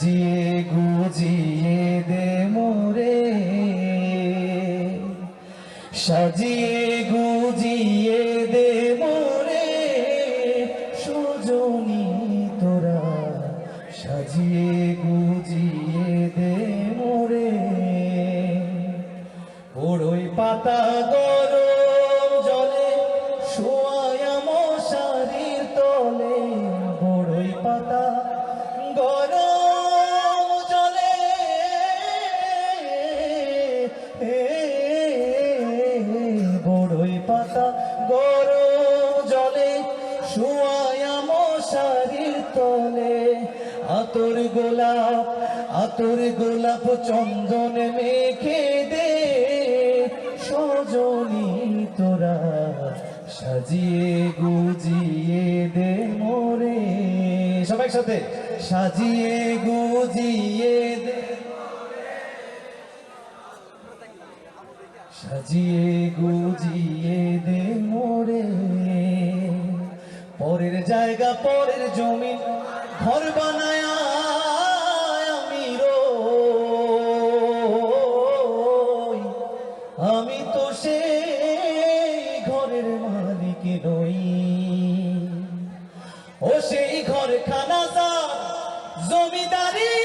জিয়ে গুজিয়ে দে মোরে। সাজিয়ে গুজিয়ে দে মোরে। সজনী তোরা, সাজিয়ে গুজিয়ে দে মোরে। ওড়ই পাতা গরম জলে শোয়ায় মশারির তলে বড়ই পাতা পাতা গরম জলে শোয়ায় মশারির তলে। আতর গোলাপ আতর গোলাপ চন্দন মেখে দে। সজনী তোরা সাজিয়ে গুজিয়ে দে মোরে। সবাই সাথে সাজিয়ে গুজিয়ে দে। সাজিয়ে গুজিয়ে দে মোরে। পরের জায়গা, পরের জমি ঘর বানায় আমি রই। আমি তো সেই ঘরের মালিক নই। ও সেই ঘর খানা জমিদারি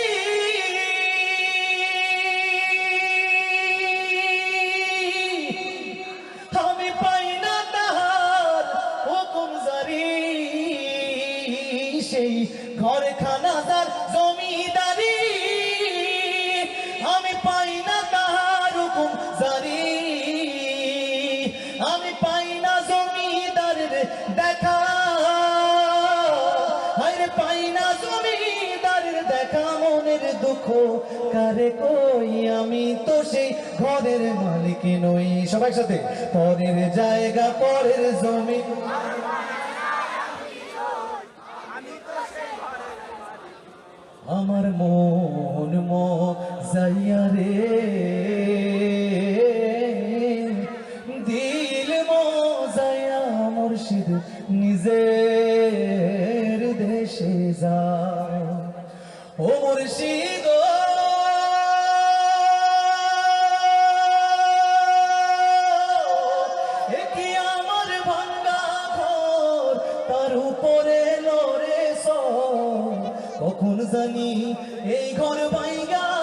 দুঃখ কারে কই? আমি তো সেই ঘরের মালিক নই। সবাই সাথে পরের জায়গা, পরের জমি। আমার মন ম যাইয়া রে। দিল মো যাইয়া মুর্শিদ নিজের দেশে যা। ও মুর্শিদ আমার ভাঙ্গা তার উপরে কখন জানি এই ঘর ভাঙ্গা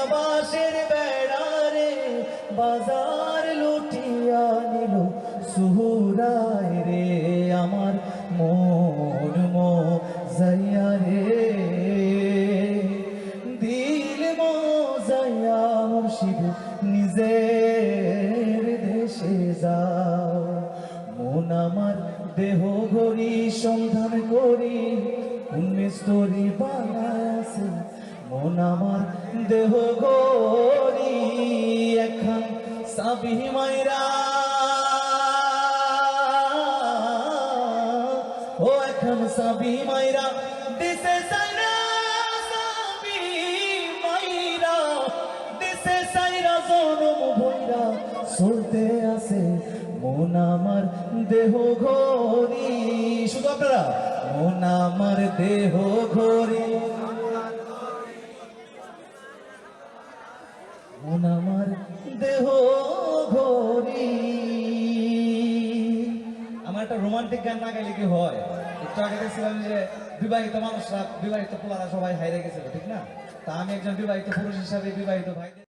কংসাবাসের বেড়া রে বাজার লুটিয়া নিল। সুহুরায় রে আমার মন মো যাইয়া রে। দিল মো যাইয়া নিজের দেশে যাও। মন আমার দেহ ঘড়ি সন্ধান করি বানায়াছে মন আমার দেহ ঘড়ি এখন সাবি মাইরা। ও এখন সাবি মাইরা। দিছে সাইরা, সাবি মাইরা। সাইরা, জনম ভৈরা। চলতে আছে মন আমার দেহ ঘড়ি। শুধু আপনারা, মন আমার দেহ ঘড়ি। মন আমার দেহ ঘরি আমার একটা রোমান্টিক গান না গাইলে কি হয়? একটু আগে দেখছিলাম যে বিবাহিত মানুষরা, বিবাহিত পোলারা সবাই হাইরে গেছিল, ঠিক না? তা আমি একজন বিবাহিত পুরুষ হিসাবে বিবাহিত ভাইদের